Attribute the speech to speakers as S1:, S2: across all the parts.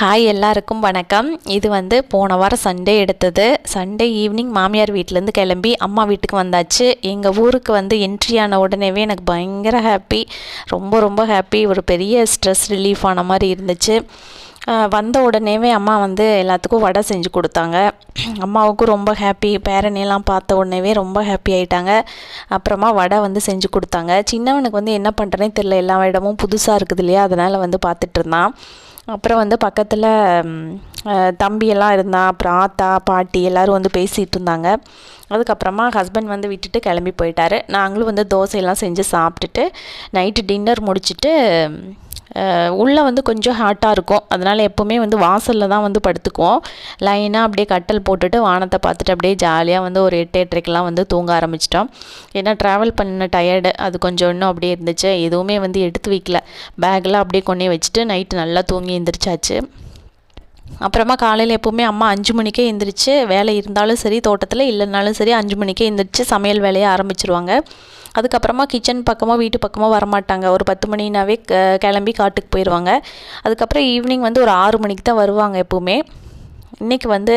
S1: Hi எல்லாருக்கும் வணக்கம். இது வந்து போன வாரம் சண்டே எடுத்தது. சண்டே ஈவினிங் மாமியார் வீட்டிலேருந்து கிளம்பி அம்மா வீட்டுக்கு வந்தாச்சு. எங்கள் ஊருக்கு வந்து என்ட்ரி ஆன உடனேவே எனக்கு பயங்கர ஹாப்பி ரொம்ப ரொம்ப ஹாப்பி ஒரு பெரிய ஸ்ட்ரெஸ் ரிலீஃப் ஆன மாதிரி இருந்துச்சு. வந்த உடனேவே அம்மா வந்து எல்லாத்துக்கும் வடை செஞ்சு கொடுத்தாங்க. அம்மாவுக்கும் ரொம்ப ஹாப்பி பேரனையெல்லாம் பார்த்த உடனேவே ரொம்ப ஹாப்பி ஆகிட்டாங்க அப்புறமா வடை வந்து செஞ்சு கொடுத்தாங்க. சின்னவனுக்கு வந்து என்ன பண்ணுறேனே தெரில எல்லா இடமும் புதுசாக இருக்குது இல்லையா? அதனால் வந்து பார்த்துட்டு இருந்தான். அப்புறம் வந்து பக்கத்தில் தம்பியெல்லாம் இருந்தான். அப்புறம் ஆத்தா பாட்டி எல்லோரும் வந்து பேசிகிட்டு இருந்தாங்க. அதுக்கப்புறமா ஹஸ்பண்ட் வந்து விட்டுட்டு கிளம்பி போயிட்டாரு. நாங்களும் வந்து தோசையெல்லாம் செஞ்சு சாப்பிட்டுட்டு நைட்டு டின்னர் முடிச்சுட்டு உள்ளே வந்து கொஞ்சம் ஹாட்டாக இருக்கும். அதனால் எப்போவுமே வந்து வாசலில் தான் வந்து படுத்துக்குவோம். லைனாக அப்படியே கட்டல் போட்டுட்டு வானத்தை பார்த்துட்டு அப்படியே ஜாலியாக வந்து ஒரு எட்டு எட்டரைக்கெலாம் வந்து தூங்க ஆரம்பிச்சிட்டோம். ஏன்னா ட்ராவல் பண்ண டயர்டு அது கொஞ்சம் இன்னும் அப்படியே இருந்துச்சு. எதுவுமே வந்து எடுத்து வைக்கல. பேக்கெலாம் அப்படியே கொண்டே வச்சுட்டு நைட்டு நல்லா தூங்கி எழுந்திரிச்சாச்சு அப்புறமா காலையில் எப்போவுமே அம்மா அஞ்சு மணிக்கே எழுந்திரிச்சு வேலை இருந்தாலும் சரி தோட்டத்தில் இல்லைனாலும் சரி அஞ்சு மணிக்கே எழுந்திரிச்சு சமையல் வேலையை ஆரம்பிச்சிருவாங்க. அதுக்கப்புறமா கிச்சன் பக்கமோ வீட்டு பக்கமோ வரமாட்டாங்க. ஒரு பத்து மணினாவே க கிளம்பி காட்டுக்கு போயிடுவாங்க அதுக்கப்புறம் ஈவினிங் வந்து ஒரு ஆறு மணிக்கு தான் வருவாங்க எப்போவுமே. இன்றைக்கி வந்து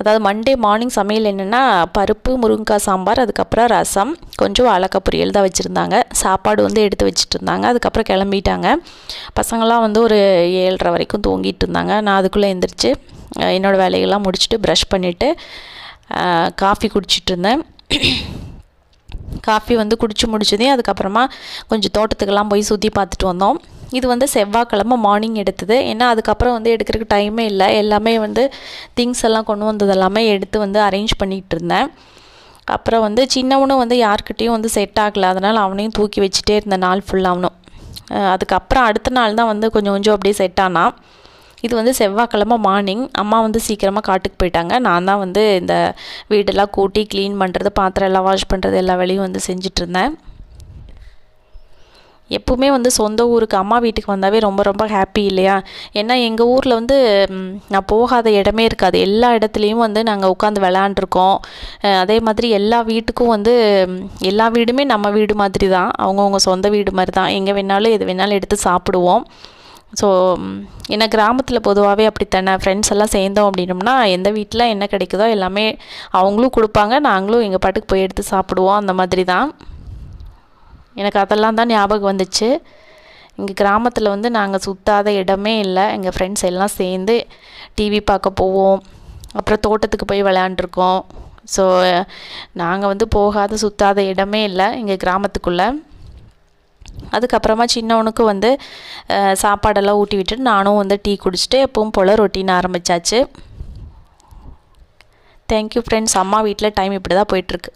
S1: அதாவது மண்டே மார்னிங் சமையல் என்னென்னா பருப்பு முருங்கைக்காய் சாம்பார் அதுக்கப்புறம் ரசம் கொஞ்சம் வாழைக்காய் பொரியல் தான் வச்சுருந்தாங்க. சாப்பாடு வந்து எடுத்து வச்சுட்டு இருந்தாங்க அதுக்கப்புறம் கிளம்பிட்டாங்க. பசங்களாம் வந்து ஒரு ஏழரை வரைக்கும் தூங்கிட்டு இருந்தாங்க. நான் அதுக்குள்ளே எந்திரிச்சு என்னோடய வேலையெல்லாம் முடிச்சுட்டு ப்ரஷ் பண்ணிவிட்டு காஃபி குடிச்சிட்டு இருந்தேன். காஃபி வந்து குடிச்சு முடிச்சதையும் அதுக்கப்புறமா கொஞ்சம் தோட்டத்துக்கெல்லாம் போய் சுற்றி பார்த்துட்டு வந்தோம். இது வந்து செவ்வாய்க்கிழமை மார்னிங் எடுத்தது. ஏன்னா அதுக்கப்புறம் வந்து எடுக்கிறதுக்கு டைமே இல்லை. எல்லாமே வந்து திங்ஸ் எல்லாம் கொண்டு வந்தது எல்லாமே எடுத்து வந்து அரேஞ்ச் பண்ணிகிட்டு இருந்தேன். அப்புறம் வந்து சின்னவனும் வந்து யார்கிட்டேயும் வந்து செட் ஆகலை. அதனால் அவனையும் தூக்கி வச்சுட்டே இருந்த நாள் ஃபுல்லாக அவனும் அதுக்கப்புறம் அடுத்த நாள் தான் வந்து கொஞ்சம் கொஞ்சம் அப்படியே செட் ஆனான் இது வந்து செவ்வாய்க்கிழமை மார்னிங் அம்மா வந்து சீக்கிரமாக காட்டுக்கு போயிட்டாங்க. நான் தான் வந்து இந்த வீடெல்லாம் கூட்டி க்ளீன் பண்ணுறது பாத்திரம் எல்லாம் வாஷ் பண்ணுறது எல்லா வேலையும் வந்து செஞ்சிட்ருந்தேன் எப்பவுமே வந்து சொந்த ஊருக்கு அம்மா வீட்டுக்கு வந்தாவே ரொம்ப ரொம்ப ஹாப்பி இல்லையா? ஏன்னா எங்கள் ஊரில் வந்து நான் போகாத இடமே இருக்காது. எல்லா இடத்துலையும் வந்து நாங்கள் உட்காந்து விளாண்டுருக்கோம் அதே மாதிரி எல்லா வீட்டுக்கும் வந்து எல்லா வீடுமே நம்ம வீடு மாதிரி தான். அவங்கவுங்க சொந்த வீடு மாதிரி தான். எங்கே வேணாலும் எது வேணாலும் எடுத்து சாப்பிடுவோம். ஸோ ஏன்னா கிராமத்தில் பொதுவாகவே அப்படித்தானே ஃப்ரெண்ட்ஸ் எல்லாம் சேர்ந்தோம் அப்படின்னோம்னா எந்த வீட்டில் என்ன கிடைக்குதோ எல்லாமே அவங்களும் கொடுப்பாங்க. நாங்களும் எங்கள் பாட்டுக்கு போய் எடுத்து சாப்பிடுவோம். அந்த மாதிரி தான். எனக்கு அதெல்லாம் தான் ஞாபகம் வந்துச்சு. எங்கள் கிராமத்தில் வந்து நாங்கள் சுத்தாத இடமே இல்லை. எங்கள் ஃப்ரெண்ட்ஸ் எல்லாம் சேர்ந்து டிவி பார்க்க போவோம். அப்புறம் தோட்டத்துக்கு போய் விளையாண்டுருக்கோம். ஸோ நாங்கள் வந்து போகாத சுத்தாத இடமே இல்லை எங்கள் கிராமத்துக்குள்ளே. அதுக்கப்புறமா சின்னவனுக்கு வந்து சாப்பாடெல்லாம் ஊட்டி விட்டுட்டு நானும் வந்து டீ குடிச்சிட்டு எப்பவும் போல் ரொட்டீன் ஆரம்பித்தாச்சு தேங்க்யூ ஃப்ரெண்ட்ஸ் அம்மா வீட்டில் டைம் இப்படி தான் போயிட்டுருக்கு.